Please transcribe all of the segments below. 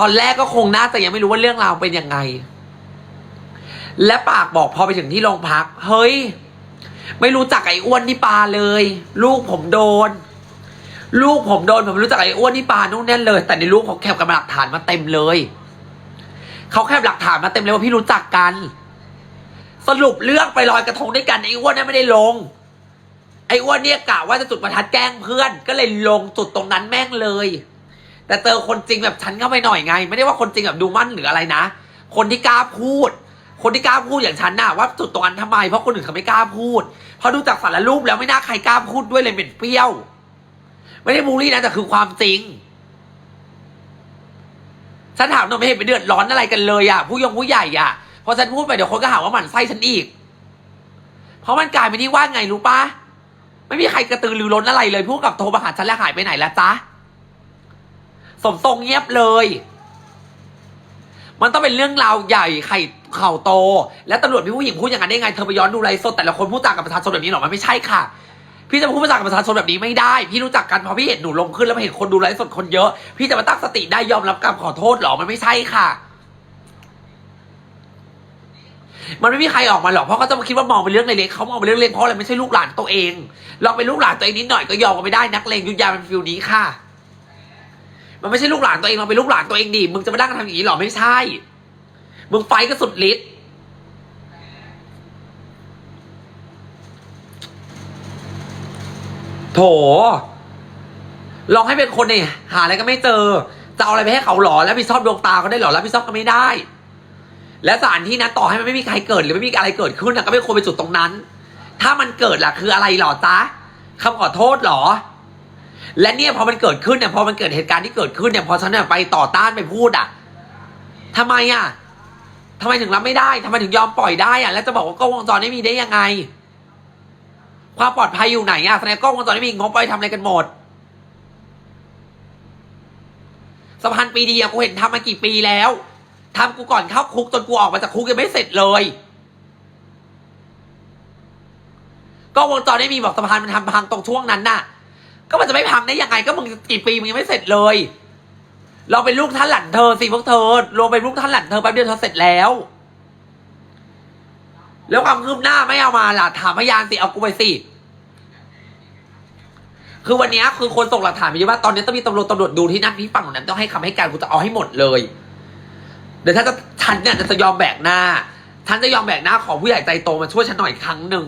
ตอนแรกก็คงน่าจะยังไม่รู้ว่าเรื่องราวเป็นยังไง และปากบอกพอไปถึงที่โรงพัก เฮ้ย ไม่รู้จักไอ้อ้วนนี่ปาเลย ลูกผมโดน ลูกผมโดนผมไม่รู้จักไอ้อ้วนนี่ปานู่นนั่นเลย แต่ในลูกเขาแคปกับหลักฐานมาเต็มเลยเขาแคปหลักฐานมาเต็มเลยว่าพี่รู้จักกัน สรุปเรื่องไปลอยกระทงด้วยกันไอ้อ้วนนั้นไม่ได้ลง ไอ้อ้วนเนี่ยกะว่าจะจุดประทัดแกล้งเพื่อน ก็เลยลงจุดตรงนั้นแม่งเลย แต่เจอคนจริงแบบฉันเข้าไปหน่อยไง ไม่ได้ว่าคนจริงแบบดูมั่นหรืออะไรนะ คนที่กล้าพูด คนที่กล้าพูดอย่างฉันน่ะว่าจุดตรงนั้นทำไมเพราะคนอื่นเขาไม่กล้าพูดเพราะดูจากสารรูปแล้วไม่น่าใครกล้าพูดด้วยเลยเหม็นเปรี้ยว ไม่ได้บูลลี่นะแต่คือความจริงฉันถามหน่อยไม่เห็นไปเดือดร้อนอะไรกันเลยอะผู้ยงผู้ใหญ่อะพอฉันพูดไปเดี๋ยวคนก็หาว่าหมั่นไส้ฉันอีก เพราะมันกลายเป็นที่ว่าไงรู้ปะไม่มีใครกระตือรือร้นอะไรเลย พูดกับโทรมาหาฉันแล้วหายไปไหนแล้วจ๊ะ สมทรงเงียบเลย มันต้องเป็นเรื่องราวใหญ่ไข่เข่าโต แล้วตำรวจพี่ผู้หญิงพูดอย่างนั้นได้ไง เธอไปย้อนดูไลฟ์สดแต่ละคนพูดจากับประชาชนแบบนี้หรอมันไม่ใช่ค่ะ พี่จะมาพูดจากับประชาชนแบบนี้ไม่ได้ พี่รู้จักกันพอพี่เห็นหนูลงขึ้นแล้วเห็นคนดูไลฟ์สดคนเยอะ พี่จะมาตั้งสติได้ยอมรับการขอโทษหรอมันไม่ใช่ค่ะมันไม่มีใครออกมาหรอกเพราะเขาจะมาคิดว่ามองเป็นเรื่องเล็กๆเขามองเป็นเรื่องเล็กเพราะอะไรไม่ใช่ลูกหลานตัวเองลองเป็นลูกหลานตัวเองนิดหน่อยก็ยอมกันไม่ได้นักเลงยุยาเป็นฟิลนี้ค่ะ มันไม่ใช่ลูกหลานตัวเองเราเป็นลูกหลานตัวเองดิมึงจะมานั่งทำอย่างนี้หรอไม่ใช่ มึงไฟก็สุดฤทธิ์โถลองให้เป็นคนเนี่ยหาอะไรก็ไม่เจอ จะเอาอะไรไปให้เขาหรอ แล้วพี่ชอบดวงตาเขาได้หรอ แล้วพี่ชอบก็ไม่ได้ และสถานที่นั้นต่อให้มันไม่มีใครเกิดหรือไม่มีอะไรเกิดขึ้นนะก็ไม่ควรไปจุดตรงนั้น ถ้ามันเกิดล่ะคืออะไรหรอจ๊ะคำขอโทษหรอ และเนี่ยพอมันเกิดขึ้นเนี่ยพอมันเกิดเหตุการณ์ที่เกิดขึ้นเนี่ยพอฉันเนี่ยไปต่อต้านไปพูดอะทำไมอะทำไมถึงรับไม่ได้ทำไมถึงยอมปล่อยได้อะ แล้วจะบอกว่ากล้องวงจรไม่มีได้ยังไง ความปลอดภัยอยู่ไหนอะแสดงกล้องวงจรไม่มีงบไปทำอะไรกันหมดสะพานปีดีอะกูเห็นทำมากี่ปีแล้วทำกูก่อนเข้าคุกจนกูออกมาจากคุกยังไม่เสร็จเลยกล้องวงจรไม่มีบอกสะพานมันทำพังตรงช่วงนั้นน่ะ ก็มันจะไม่พังได้ยังไงก็มึงกี่ปีมึงยังไม่เสร็จเลย เราเป็นลูกท่านหลันเธอสิพวกเธอรวมเป็นลูกท่านหลันเธอแป๊บเดียวเธอเสร็จแล้ว แล้วความคืบหน้าไม่เอามาล่ะถามพยานสิเอากูไปสิคือวันนี้คือคนส่งหลักฐานมาเยอะว่าตอนนี้ต้องมีตำรวจตำรวจดูที่นั่นที่ฝั่งนั้นต้องให้คำให้การกูจะเอาให้หมดเลย เดี๋ยวถ้าจะฉันเนี่ยจะยอมแบกหน้าฉันจะยอมแบกหน้าขอผู้ใหญ่ใจโตมาช่วยฉันหน่อยครั้งหนึ่ง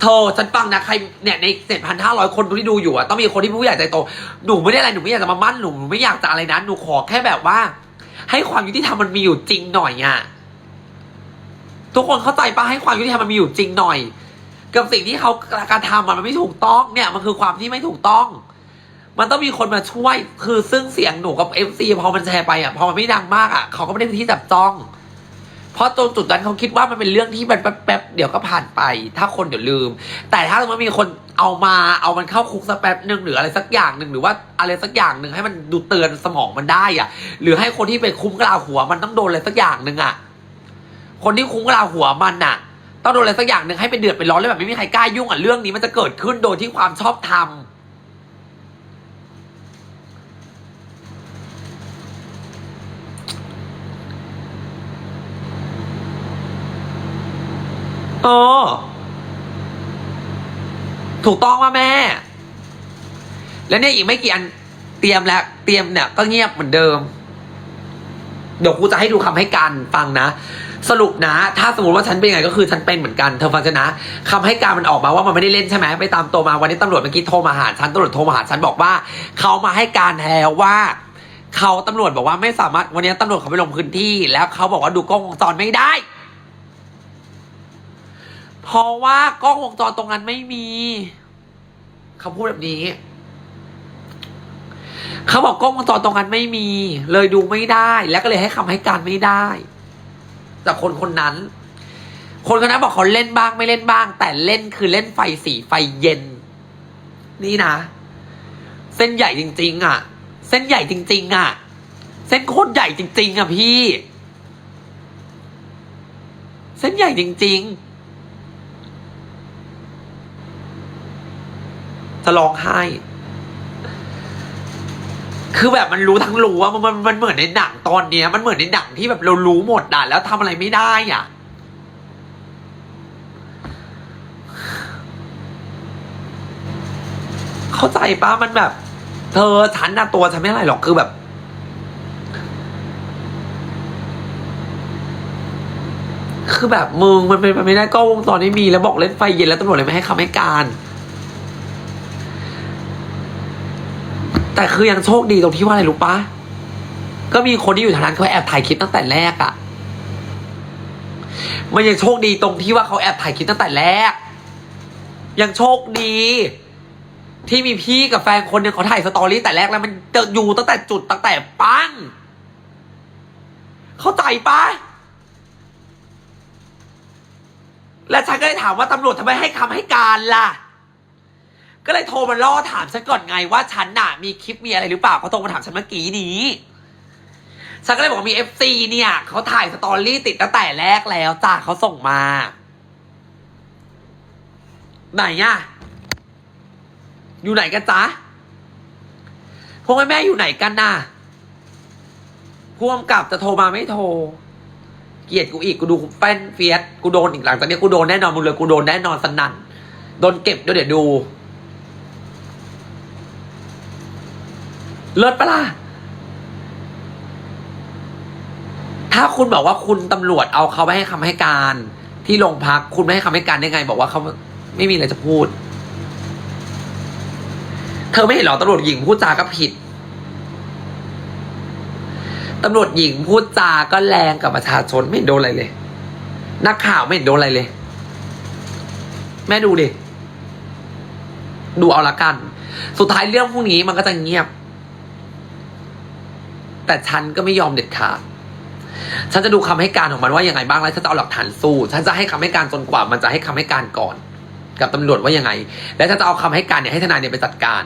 เธอฉันฟังนะใครเนี่ยในเจ็ดพันห้าร้อยคนที่ดูอยู่อะต้องมีคนที่ผู้ใหญ่ใจโตหนูไม่ได้อะไรหนูไม่อยากจะมามั่นหนูไม่อยากจะอะไรนะหนูขอแค่แบบว่า ให้ความยุติธรรมมันมีอยู่จริงหน่อยอะทุกคนเข้าใจปะให้ความยุติธรรมมันมีอยู่จริงหน่อย กับสิ่งที่เขาการทำมันไม่ถูกต้องเนี่ยมันคือความที่ไม่ถูกต้อง มันต้องมีคนมาช่วยคือซึ่งเสียงหนูกับเอฟซีพอมันแชร์ไปอะพอมันไม่ดังมากอะเขาก็ไม่ได้ที่จับจ้อง ราะตรงจุดนั้นเขาคิดว่ามันเป็นเรื่องที่มันแป๊บๆเดี๋ยวก็ผ่านไป ถ้าคนเดี๋ยวลืม แต่ถ้าสมมติมีคนเอามาเอามันเข้าคุกสักแป๊บหนึ่งหรืออะไรสักอย่างหนึ่งหรือว่าอะไรสักอย่างหนึ่งให้มันดูเตือนสมองมันได้อะหรือให้คนที่ไปคุ้มกลาหัวมันต้องโดนอะไรสักอย่างหนึ่งอะ คนที่คุ้มกลาหัวมันน่ะ ต้องโดนอะไรสักอย่างหนึ่งให้เป็นเดือดเป็นร้อนเลยแบบไม่มีใครกล้ายุ่งอะเรื่องนี้มันจะเกิดขึ้นโดยที่ความชอบธรรม เออ ถูกต้องว่าแม่ แล้วเนี่ยอีกไม่กี่อันเตรียมแล้ว เตรียมเนี่ยก็เงียบเหมือนเดิม เดี๋ยวกูจะให้ดูคำให้การฟังนะ สรุปนะ ถ้าสมมติว่าฉันเป็นยังไงก็คือฉันเป็นเหมือนกันเธอฟังฉันนะคำให้การมันออกมาว่ามันไม่ได้เล่นใช่ไหมไปตามตัวมาวันนี้ตำรวจเมื่อกี้โทรมาหาฉันตำรวจโทรมาหาฉันบอกว่าเขามาให้การแทนว่าเขาตำรวจบอกว่าไม่สามารถวันนี้ตำรวจเขาไปลงพื้นที่ แล้วเขาบอกว่าดูกล้องวงจรไม่ได้ เพราะว่ากล้องวงจรตรงนั้นไม่มี เขาพูดแบบนี้ เขาบอกกล้องวงจรตรงนั้นไม่มี เลยดูไม่ได้ แล้วก็เลยให้คำให้การไม่ได้ จากคนคนนั้น คนคนนั้นบอกเขาเล่นบ้างไม่เล่นบ้าง แต่เล่นคือเล่นไฟสีไฟเย็น นี่นะ เส้นใหญ่จริง ๆ อะ เส้นใหญ่จริง ๆ อะ เส้นโคตรใหญ่จริง ๆ อะพี่ เส้นใหญ่จริง ๆ จะร้องไห้ คือแบบมันรู้ทั้งรู้ว่ามันมันมันเหมือนในหนังตอนเนี้ย มันเหมือนในหนังที่แบบเรารู้หมดอะแล้วทำอะไรไม่ได้อะ เข้าใจปะมันแบบ เธอฉันน่ะตัวฉันไม่ไรหรอกคือแบบคือแบบมึงมันเป็นไปไม่ได้กล้องวงจรไม่มีแล้วบอกเล่นไฟเย็นแล้วตำรวจเลยไม่ให้คำให้การ แต่คือยังโชคดีตรงที่ว่าอะไรรู้ปะก็มีคนที่อยู่แถวนั้นเขาแอบถ่ายคลิปตั้งแต่แรกอะมันยังโชคดีตรงที่ว่าเขาแอบถ่ายคลิปตั้งแต่แรก ยังโชคดี ที่มีพี่กับแฟนคนหนึ่งเขาถ่ายสตอรี่แต่แรกแล้วมันจะอยู่ตั้งแต่จุดตั้งแต่ปั้ง เข้าใจปะและฉันก็เลยถามว่าตำรวจทำไมให้คำให้การล่ะ ก็เลยโทรมาล่อถามฉันก่อนไงว่าฉันน่ะ มีคลิปมีอะไรหรือเปล่าเขาโทรมาถามฉันเมื่อกี้นี้ฉันก็เลยบอกว่ามีเอฟซีเนี่ยเขาถ่ายสตอรี่ติดตั้งแต่แรกแล้วจ้าเขาส่งมา ไหนอะอยู่ไหนกันจ๊ะพวกแม่แม่อยู่ไหนกันน่ะพ่วงกับจะโทรมาไม่โทร เกลียดกูอีกกูดูแป้นเฟียสกูโดนอีกหลังจากนี้กูโดนแน่นอนมึงเลยกูโดนแน่นอนสนั่นโดนเก็บเด้วยวเดี๋ยวดู เลิศปะล่ะ ถ้าคุณบอกว่าคุณตำรวจเอาเขาไปให้คำให้การ ที่โรงพักคุณไม่ให้คำให้การได้ไง บอกว่าเขาไม่มีอะไรจะพูด เธอไม่เห็นหรอตำรวจหญิงพูดจาก็ผิดตำรวจหญิงพูดจาก็แรงกับประชาชนไม่เห็นโดนอะไรเลย นักข่าวไม่เห็นโดนอะไรเลย แม่ดูดิ ดูเอาละกัน สุดท้ายเรื่องพวกนี้มันก็จะเงียบ แต่ฉันก็ไม่ยอมเด็ดขาดฉันจะดูคำให้การของมันว่ายังไงบ้างแล้วฉันจะเอาหลักฐานสู้ ฉันจะให้คำให้การจนกว่ามันจะให้คำให้การก่อน กับตำรวจว่ายังไง และฉันจะเอาคำให้การเนี่ยให้ทนายเนี่ยไปจัดการ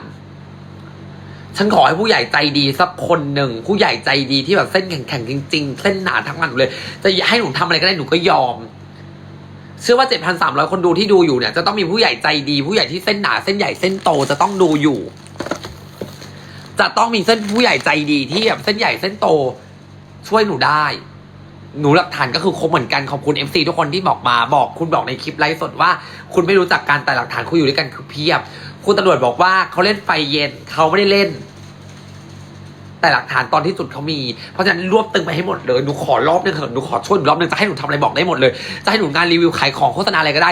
ฉันขอให้ผู้ใหญ่ใจดีสักคนหนึ่งผู้ใหญ่ใจดีที่แบบเส้นแข็งๆจริง ๆ เส้นหนาทั้งนั้นเลย จะให้หนูทำอะไรก็ได้หนูก็ยอม เชื่อว่าเจ็ดพันสามร้อยคนดูที่ดูอยู่เนี่ยจะต้องมีผู้ใหญ่ใจดี ผู้ใหญ่ที่เส้นหนาเส้นใหญ่เส้นโตจะต้องดูอยู่ จะต้องมีเส้นผู้ใหญ่ใจดีที่แบบเส้นใหญ่เส้นโตช่วยหนูได้ หนูหลักฐานก็คือครบเหมือนกันขอบคุณ MC ทุกคนที่บอกมาบอกคุณบอกในคลิปไลฟ์สดว่า คุณไม่รู้จักการแต่หลักฐานคุณอยู่ด้วยกันคือเพียบ คุณตำรวจบอกว่าเขาเล่นไฟเย็นเขาไม่ได้เล่น แต่หลักฐานตอนที่จุดเขามี เพราะฉะนั้นรวบตึงไปให้หมดเลยหนูขอรอบนึงเถอะหนูขอช่วยหนูรอบนึงจะให้หนูทำอะไรบอกได้หมดเลยจะให้หนูงานรีวิวขายของโฆษณาอะไรก็ได้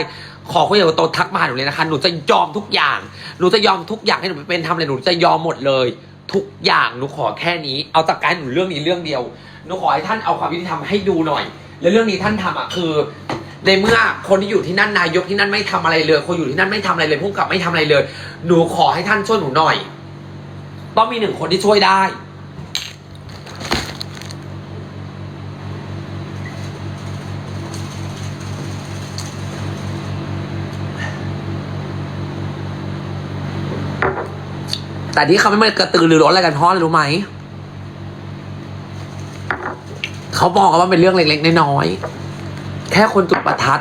ขอคุยกับโตทักมาหาหนูเลยนะคะหนูจะยอมทุกอย่าง หนูจะยอมทุกอย่างให้หนูเป็นทำอะไรหนูจะยอมหมดเลย ทุกอย่างหนูขอแค่นี้ เอาจากการหนูเรื่องนี้เรื่องเดียวหนูขอให้ท่านเอาความยุติธรรมให้ดูหน่อย แล้วเรื่องนี้ท่านทำอะคือ ในเมื่อคนที่อยู่ที่นั่นนายกที่นั่นไม่ทำอะไรเลย คนอยู่ที่นั่นไม่ทำอะไรเลยพุ่งกลับไม่ทำอะไรเลย หนูขอให้ท่านช่วยหนูหน่อย ต้องมีหนึ่งคนที่ช่วยได้ แต่ที่เขาไม่มากระตือรือร้นอะไรกันเพราะอะไรรู้ไหม เขามองกันว่าเป็นเรื่องเล็กๆน้อยๆแค่คนจุดประทัด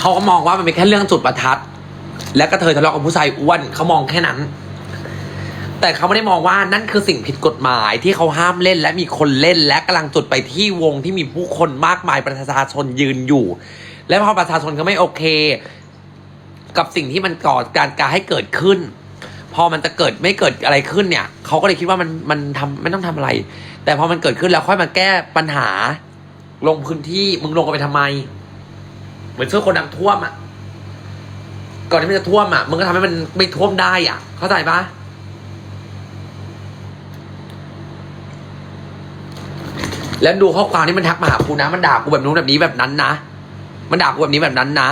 เขาก็มองว่ามันเป็นแค่เรื่องจุดประทัด และก็เธอทะเลาะกับผู้ชายอ้วนเขามองแค่นั้น แต่เขาไม่ได้มองว่านั่นคือสิ่งผิดกฎหมายที่เขาห้ามเล่น และมีคนเล่น และกำลังจุดไปที่วงที่มีผู้คนมากมายประชาชนยืนอยู่ และพอประชาชนก็ไม่โอเค กับสิ่งที่มันก่อการการให้เกิดขึ้น พอมันจะเกิดไม่เกิดอะไรขึ้นเนี่ยเขาก็เลยคิดว่ามันมันทำไม่ต้องทำอะไร แต่พอมันเกิดขึ้นแล้วค่อยมาแก้ปัญหา ลงพื้นที่มึงลงกันไปทำไม เหมือนช่วยคนน้ำท่วมอะก่อนที่มันจะท่วมอะมึงก็ทำให้มันไม่ท่วมได้อะเข้าใจปะแล้วดูข้อความที่มันทักมาหากูนะ มันด่ากูแบบนู้นแบบนี้แบบนั้นนะ มันด่ากูแบบนี้แบบนั้นนะ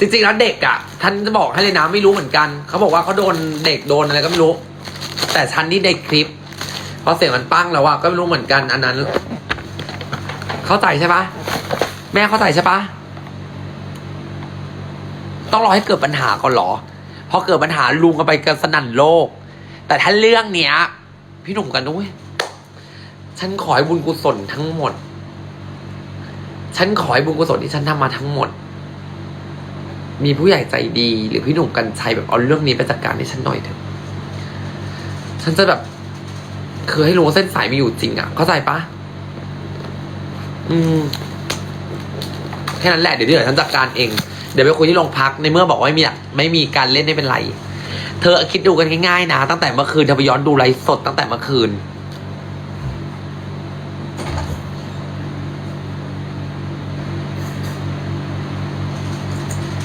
จริงๆแล้วเด็กอะท่านจะบอกให้เลยนะไม่รู้เหมือนกัน เขาบอกว่าเขาโดนเด็กโดนอะไรก็ไม่รู้ แต่ฉันนี่ในคลิปพอเสียงมันปั้งแล้วอะก็ไม่รู้เหมือนกัน อันนั้น เข้าใจใช่ปะแม่เข้าใจใช่ปะต้องรอให้เกิดปัญหาก่อนเหรอพอเกิดปัญหาลุงกันไปกันสนั่นโลก แต่ถ้าเรื่องเนี้ย พี่หนุ่มกันด้วยฉันขอให้บุญกุศลทั้งหมด ฉันขอให้บุญกุศลที่ฉันทำมาทั้งหมด มีผู้ใหญ่ใจดี หรือพี่หนุ่มกัญชัยแบบเอาเรื่องนี้ไปจัดการให้ฉันหน่อยเถอะ ฉันจะแบบคือให้รู้ว่าเส้นสายมีอยู่จริงอะเข้าใจปะอืมแค่นั้นแหละเดี๋ยวที่เหลือฉันจัดการเอง เดี๋ยวไปคุยที่โรงพักในเมื่อบอกว่าไม่มีไม่มีการเล่นไม่เป็นไร เธอคิดดูกันง่ายๆนะ ตั้งแต่เมื่อคืนเธอไปย้อนดูไลฟ์สดตั้งแต่เมื่อคืน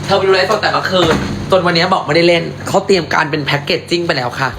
เธอไปดูไลฟ์สดแต่เมื่อคืนจนวันนี้บอกไม่ได้เล่น เขาเตรียมการเป็นแพ็กเกจจิ้งไปแล้วค่ะ